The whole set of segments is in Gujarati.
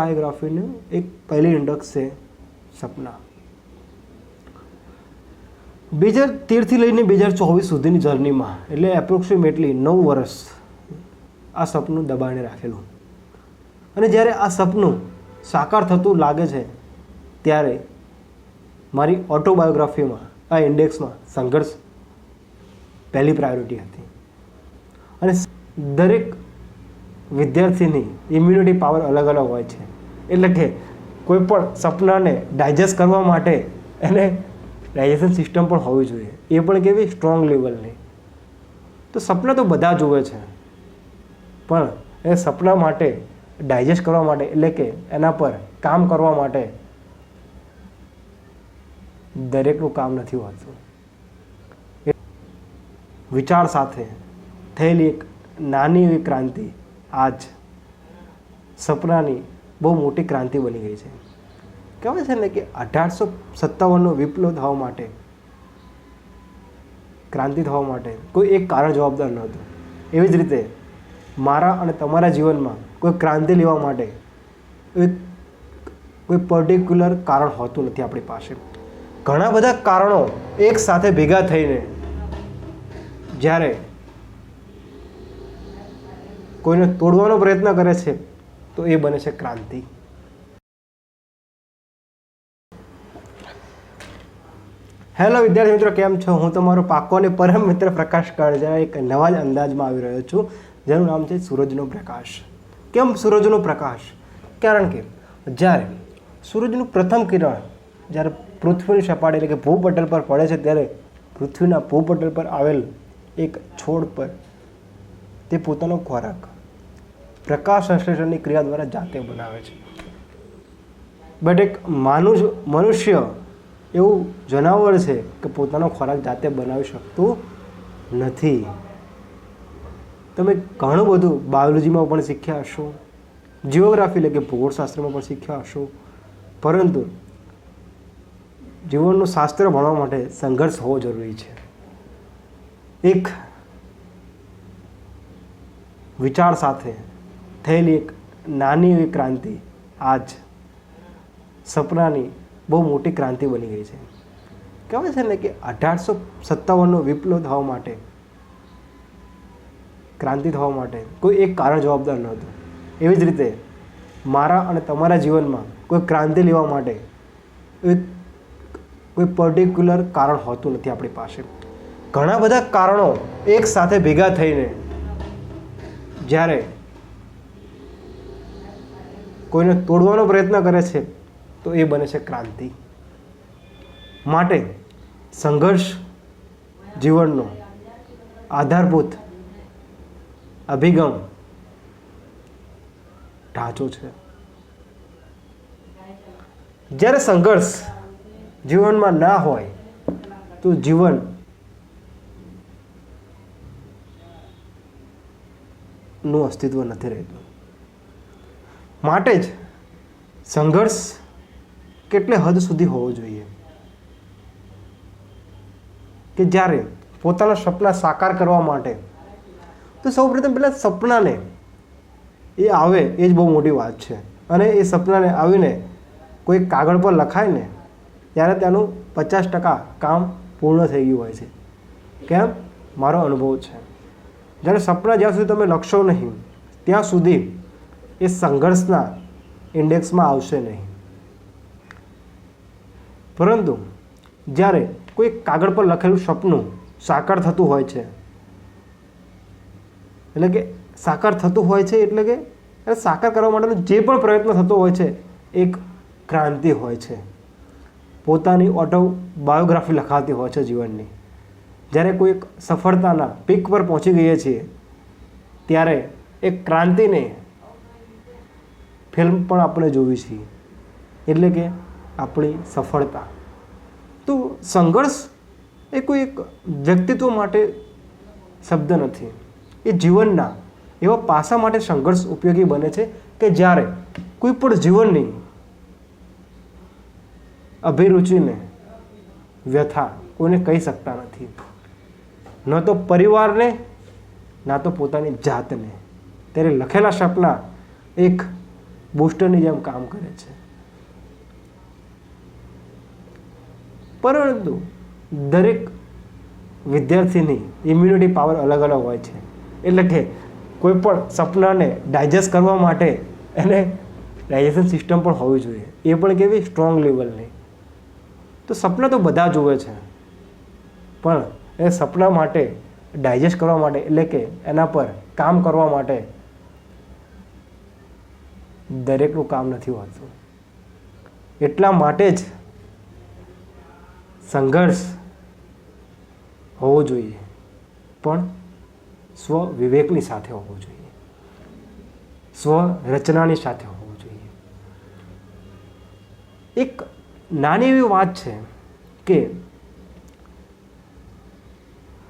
બાયોગ્રાફીનું એક પહેલી ઇન્ડેક્સ છે સપના. બે હજાર તેરથી લઈને બે હજાર ચોવીસ સુધીની જર્નીમાં, એટલે એપ્રોક્સિમેટલી નવ વર્ષ આ સપનું દબાણે રાખેલું. અને જ્યારે આ સપનું સાકાર થતું લાગે છે, ત્યારે મારી ઓટોબાયોગ્રાફીમાં આ ઇન્ડેક્સમાં સંઘર્ષ પહેલી પ્રાયોરિટી હતી. અને દરેક વિદ્યાર્થીની ઇમ્યુનિટી પાવર અલગ અલગ હોય છે. એટલે કે કોઈ પણ સપનાને ડાયજેસ્ટ કરવા માટે એને ડાયજેશન સિસ્ટમ પણ હોવી જોઈએ. એ પણ કેવી? સ્ટ્રોંગ લેવલની તો સપના તો બધા જુએ છે. પણ એ સપના માટે ડાયજેસ્ટ કરવા માટે એટલે કે એના પર કામ કરવા માટે દરેકનું કામ નથી હોતું. વિચાર સાથે થયેલી એક નાની એવી ક્રાંતિ આજ સપનાની બહુ મોટી ક્રાંતિ બની ગઈ છે. કહેવાય છે ને કે અઢારસો સત્તાવનનો વિપ્લવ થવા માટે, ક્રાંતિ થવા માટે કોઈ એક કારણ જવાબદાર નહોતું એવી જ રીતે મારા અને તમારા જીવનમાં કોઈ ક્રાંતિ લેવા માટે એક કોઈ પર્ટિક્યુલર કારણ હોતું નથી આપણી પાસે. ઘણા બધા કારણો એક સાથે ભેગા થઈને જ્યારે કોઈને તોડવાનો પ્રયત્ન કરે છે, તો એ બને છે ક્રાંતિ. હેલો વિદ્યાર્થી મિત્રો, કેમ છો? હું તમારો પાકો અને પરમ મિત્ર પ્રકાશ કાળજા એક નવા જ અંદાજમાં આવી રહ્યો છું, જેનું નામ છે સૂરજનો પ્રકાશ. કેમ સૂરજનો પ્રકાશ? કારણ કે જ્યારે સૂરજનું પ્રથમ કિરણ જ્યારે પૃથ્વીની સપાટી એટલે કે ભૂપટલ પર પડે છે, ત્યારે પૃથ્વીના ભૂપટલ પર આવેલ એક છોડ પર તે પોતાનો ખોરાક પ્રકાશ સંશ્લેષણની ક્રિયા દ્વારા જાતે બનાવે છે. બટ એક માનુષ, મનુષ્ય એવું જનાવર છે કે પોતાનો ખોરાક જાતે બનાવી શકતું નથી. તમે ઘણું બધું બાયોલોજીમાં પણ શીખ્યા હશો, જીઓગ્રાફી એટલે કે ભૂગોળશાસ્ત્રમાં પણ શીખ્યા હશો, પરંતુ જીવનનું શાસ્ત્ર ભણવા માટે સંઘર્ષ હોવો જરૂરી છે. એક વિચાર સાથે થયેલી એક નાની એવી ક્રાંતિ આજ સપનાની બહુ મોટી ક્રાંતિ બની ગઈ છે. કહેવાય છે ને કે અઢારસો સત્તાવનનો વિપ્લવ થવા માટે, ક્રાંતિ થવા માટે કોઈ એક કારણ જવાબદાર નહોતું એવી જ રીતે મારા અને તમારા જીવનમાં કોઈ ક્રાંતિ લેવા માટે એક કોઈ પર્ટિક્યુલર કારણ હોતું નથી આપણી પાસે. ઘણા બધા કારણો એક સાથે ભેગા થઈને જ્યારે કોઈને તોડવાનો પ્રયત્ન કરે છે, તો એ બને છે ક્રાંતિ. માટે સંઘર્ષ જીવનનો આધારભૂત અભિગમ ઢાંચો છે. જ્યારે સંઘર્ષ જીવનમાં ના હોય, તો જીવન નું અસ્તિત્વ નથી રહેતું. માટે જ સંઘર્ષ કેટલે હદ સુધી હોવો જોઈએ? કે જ્યારે પોતાના સપના સાકાર કરવા માટે? તો સૌપ્રથમ પહેલાં સપનાને એ આવે એ જ બહુ મોટી વાત છે. અને એ સપનાને આવીને કોઈ કાગળ પર લખાય ને ત્યારે તેનું પચાસ ટકા કામ પૂર્ણ થઈ ગયું હોય છે. કેમ? મારો અનુભવ છે. જ્યારે સપના જ્યાં સુધી તમે લખશો નહીં, ત્યાં સુધી એ સંઘર્ષના ઇન્ડેક્સમાં આવશે નહીં. પરંતુ જ્યારે કોઈ કાગળ પર લખેલું સપનું સાકાર થતું હોય છે, એટલે કે સાકાર થતું હોય છે એટલે કે સાકાર કરવા માટેનો જે પણ પ્રયત્ન થતો હોય છે, એક ક્રાંતિ હોય છે. પોતાની ઓટો બાયોગ્રાફી લખાતી હોય છે જીવનની. જ્યારે કોઈ સફળતાના પીક પર પહોંચી ગઈએ છીએ, ત્યારે એક ક્રાંતિને ફિલ્મ પણ આપણે જોવી છીએ. એટલે કે આપણી સફળતા. તો સંઘર્ષ એ કોઈ એક વ્યક્તિત્વ માટે શબ્દ નથી. એ જીવનના એવા પાસા માટે સંઘર્ષ ઉપયોગી બને છે કે જ્યારે કોઈ પણ જીવનની અભિરુચિને વ્યથા કોઈને કહી શકતા નથી. ન તો પરિવારને, ના તો પોતાની જાતને. ત્યારે લખેલા સપના એક બુસ્ટરની જેમ કામ કરે છે. પરંતુ દરેક વિદ્યાર્થીની ઇમ્યુનિટી પાવર અલગ અલગ હોય છે. એટલે કે કોઈ પણ સપનાને ડાયજેસ્ટ કરવા માટે એને ડાયજેશન સિસ્ટમ પણ હોવી જોઈએ. એ પણ કેવી? સ્ટ્રોંગ લેવલની તો સપના તો બધા જુએ છે. પણ એ સપના માટે ડાયજેસ્ટ કરવા માટે, એટલે કે એના પર કામ કરવા માટે દરેકનું કામ નથી હોતું. એટલા માટે જ સંઘર્ષ હોવો જોઈએ, પણ સ્વ વિવેકની સાથે હોવો જોઈએ. સ્વ રચનાની સાથે હોવું જોઈએ. એક નાની એવી વાત છે કે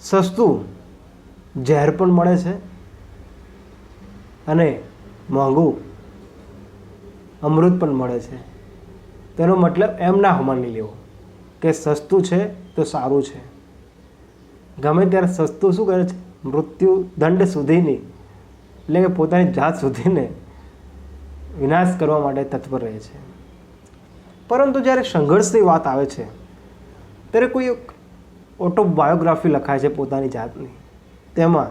સસ્તું ઝેર પણ મળે છે અને મોંઘું અમૃત પણ મળે છે. તેનો મતલબ એમ ના માની લેવો કે સસ્તું છે તો સારું છે. ગમે ત્યારે સસ્તું શું કરે છે? મૃત્યુ દંડ સુધીની એટલે કે પોતાની જાત સુધીને વિનાશ કરવા માટે તત્પર રહે છે. પરંતુ જ્યારે સંઘર્ષની વાત આવે છે, ત્યારે કોઈ ઓટોબાયોગ્રાફી લખાય છે પોતાની જાતની. તેમાં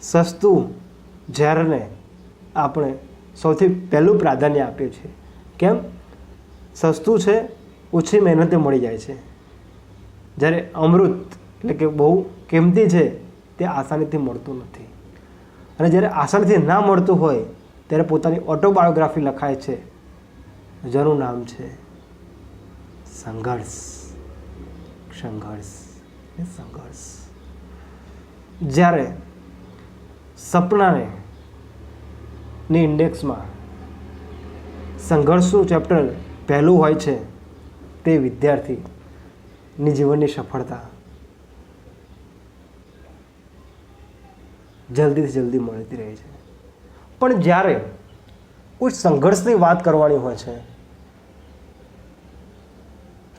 સસ્તું ઝેરને આપણે સૌથી પહેલું પ્રાધાન્ય આપીએ છીએ. કેમ? સસ્તું છે, ઓછી મહેનતે મળી જાય છે. જ્યારે અમૃત એટલે કે બહુ કિંમતી છે, તે આસાનીથી મળતું નથી. અને જ્યારે આસાનીથી ના મળતું હોય, ત્યારે પોતાની ઓટોબાયોગ્રાફી લખાય છે. જેનું નામ છે સંઘર્ષ. સંઘર્ષ. એ સંઘર્ષ. જ્યારે સપનાને ની ઇન્ડેક્સમાં સંઘર્ષનું ચેપ્ટર પહેલું હોય છે તે વિદ્યાર્થીની જીવનની સફળતા જલ્દીથી જલ્દી મળતી રહે છે. પણ જ્યારે કોઈ સંઘર્ષની વાત કરવાની હોય છે,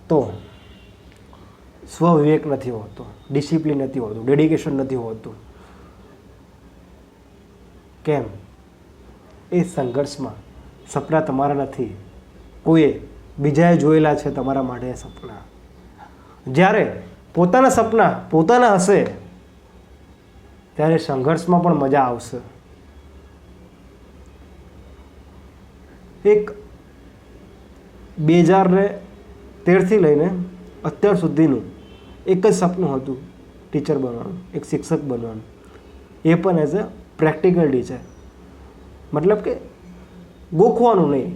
તો સ્વવિવેક નથી હોતો, ડિસિપ્લિન નથી હોતું, ડેડિકેશન નથી હોતું. કેમ? એ સંઘર્ષમાં સપના તમારા નથી. કોઈએ બીજાએ જોયેલા છે તમારા માટે સપના. જ્યારે પોતાના સપના પોતાના હશે, ત્યારે સંઘર્ષમાં પણ મજા આવશે. એક બે હજાર તેરથી લઈને અત્યાર સુધીનું એક જ સપનું હતું ટીચર બનવાનું, એક શિક્ષક બનવાનું. એ પણ એઝ અ પ્રેક્ટિકલ ટીચર મતલબ કે ગોખવાનું નહીં.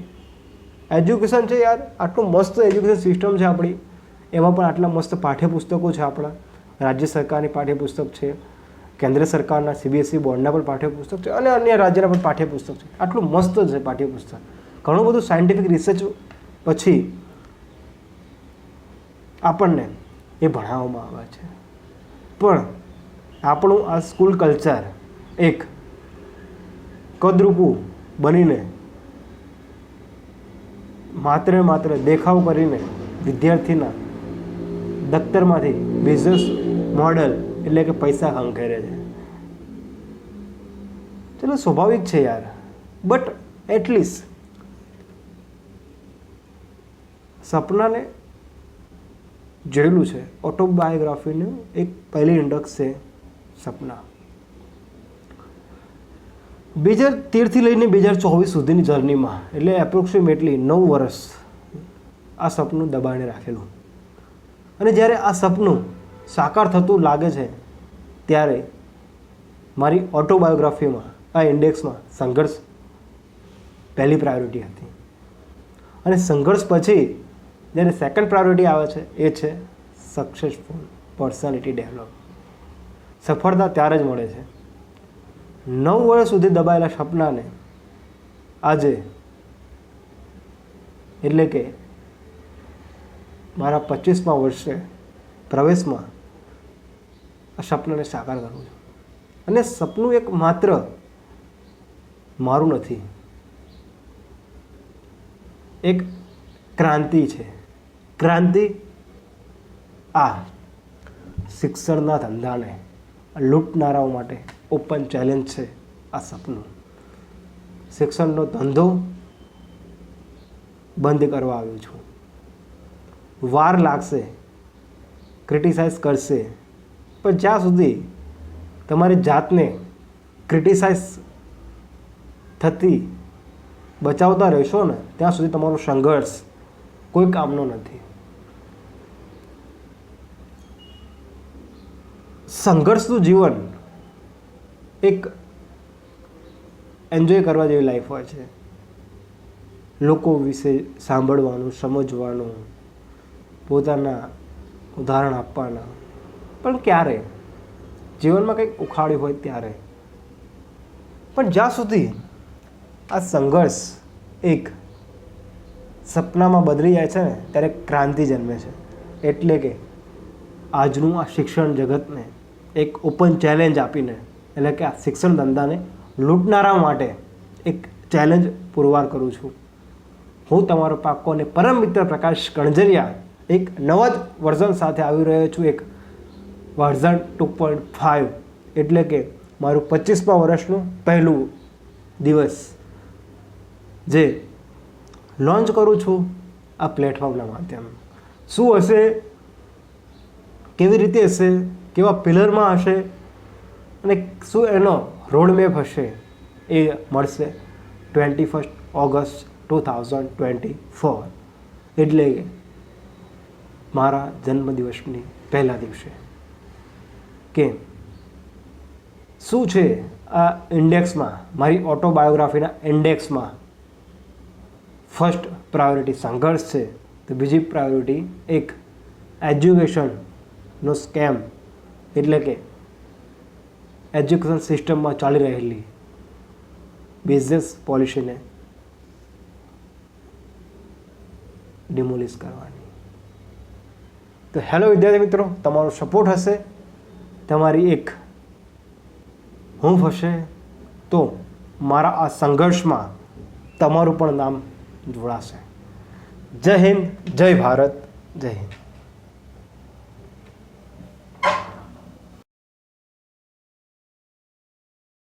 એજ્યુકેશન છે યાર, આટલું મસ્ત એજ્યુકેશન સિસ્ટમ છે આપણી. એમાં પણ આટલા મસ્ત પાઠ્યપુસ્તકો છે આપણા. રાજ્ય સરકારની પાઠ્યપુસ્તક છે, કેન્દ્ર સરકારના સીબીએસસી બોર્ડના પણ પાઠ્યપુસ્તક છે અને અન્ય રાજ્યના પણ પાઠ્યપુસ્તક છે. આટલું મસ્ત છે પાઠ્યપુસ્તક. ઘણું બધું સાયન્ટિફિક રિસર્ચ પછી આપણને એ ભણાવવામાં આવે છે. પણ આપણું આ સ્કૂલ કલ્ચર એક કદરૂપું બનીને માત્ર માત્ર દેખાવ કરીને વિદ્યાર્થીના દફતરમાંથી બિઝનેસ મોડલ એટલે કે પૈસા ખંખેરે છે. ચલો સ્વાભાવિક છે યાર. બટ એટલીસ્ટ સપનાને જોયેલું છે. ઓટોબાયોગ્રાફીનું એક પહેલી ઇન્ડેક્સ છે સપના. બે હજાર તેરથી લઈને બે હજાર ચોવીસ સુધીની જર્નીમાં એટલે એપ્રોક્સિમેટલી નવ વર્ષ આ સપનું દબાણે રાખેલું. અને જ્યારે આ સપનું સાકાર થતું લાગે છે, ત્યારે મારી ઓટોબાયોગ્રાફીમાં આ ઇન્ડેક્સમાં સંઘર્ષ પહેલી પ્રાયોરિટી હતી. અને સંઘર્ષ પછી જ્યારે સેકન્ડ પ્રાયોરિટી આવે છે, એ છે સક્સેસફુલ પર્સનાલિટી ડેવલપ સફળતા ત્યારે જ મળે છે. નવ વર્ષ સુધી દબાયેલા સપનાને આજે એટલે કે મારા પચીસમાં વર્ષે પ્રવેશમાં આ સપનાને સાકાર કરું છું. અને સપનું એક માત્ર મારું નથી. એક ક્રાંતિ છે. ક્રાંતિ આ શિક્ષણના ધંધાને લૂંટનારાઓ માટે ઓપન ચેલેન્જ છે આ સપનું શિક્ષણનો ધંધો બંધ કરવા આવ્યો છું વાર લાગશે ક્રિટિસાઇઝ કરશે પણ જ્યાં સુધી તમારી જાતને ક્રિટિસાઇઝ થતી બચાવતા રહેશો ને ત્યાં સુધી તમારો સંઘર્ષ કોઈ કામનો નથી. સંઘર્ષનું જીવન એક એન્જોય કરવા જેવી લાઈફ હોય છે. લોકો વિશે સાંભળવાનું, સમજવાનું, પોતાના ઉદાહરણ આપવાના. પણ ક્યારે? જીવનમાં કંઈક ઉખાડ્યું હોય ત્યારે. પણ જ્યાં સુધી આ સંઘર્ષ એક સપનામાં બદલી જાય છે ને, ત્યારે ક્રાંતિ જન્મે છે. એટલે કે આજનું આ શિક્ષણ જગતને એક ઓપન ચેલેન્જ આપીને, એટલે કે આ શિક્ષણ ધંધાને લૂંટનારા માટે એક ચેલેન્જ પુરવાર કરું છું. હું તમારો પાકો અને પરમ મિત્ર પ્રકાશ કણજરિયા એક નવા જ વર્ઝન સાથે આવી રહ્યો છું, એક વર્ઝન ટુ પોઈન્ટ ફાઇવ એટલે કે મારું પચીસમા વર્ષનું પહેલું દિવસ, જે લોન્ચ કરું છું આ પ્લેટફોર્મના માધ્યમ શું હશે? કેવી રીતે હશે? કેવા પિલરમાં હશે? અને શું એનો રોડમેપ હશે? એ મળશે twenty first August two thousand twenty four એટલે મારા જન્મદિવસની પહેલા દિવસે. કેમ શું છે આ ઇન્ડેક્સમાં મારી ઓટોબાયોગ્રાફીના ઇન્ડેક્સમાં ફર્સ્ટ પ્રાયોરિટી સંઘર્ષ છે, તો બીજી પ્રાયોરિટી એક એજ્યુકેશનનો સ્કેમ. એટલે કે એજ્યુકેશન સિસ્ટમમાં ચાલી રહેલી બિઝનેસ પોલિસીને ડિમોલિશ કરવાની. તો હેલો વિદ્યાર્થી મિત્રો, તમારો સપોર્ટ હશે, તમારી એક હૂંફ હશે, તો મારા આ સંઘર્ષમાં તમારું પણ નામ જોડાશે જય હિન્દ જય ભારત જય હિન્દ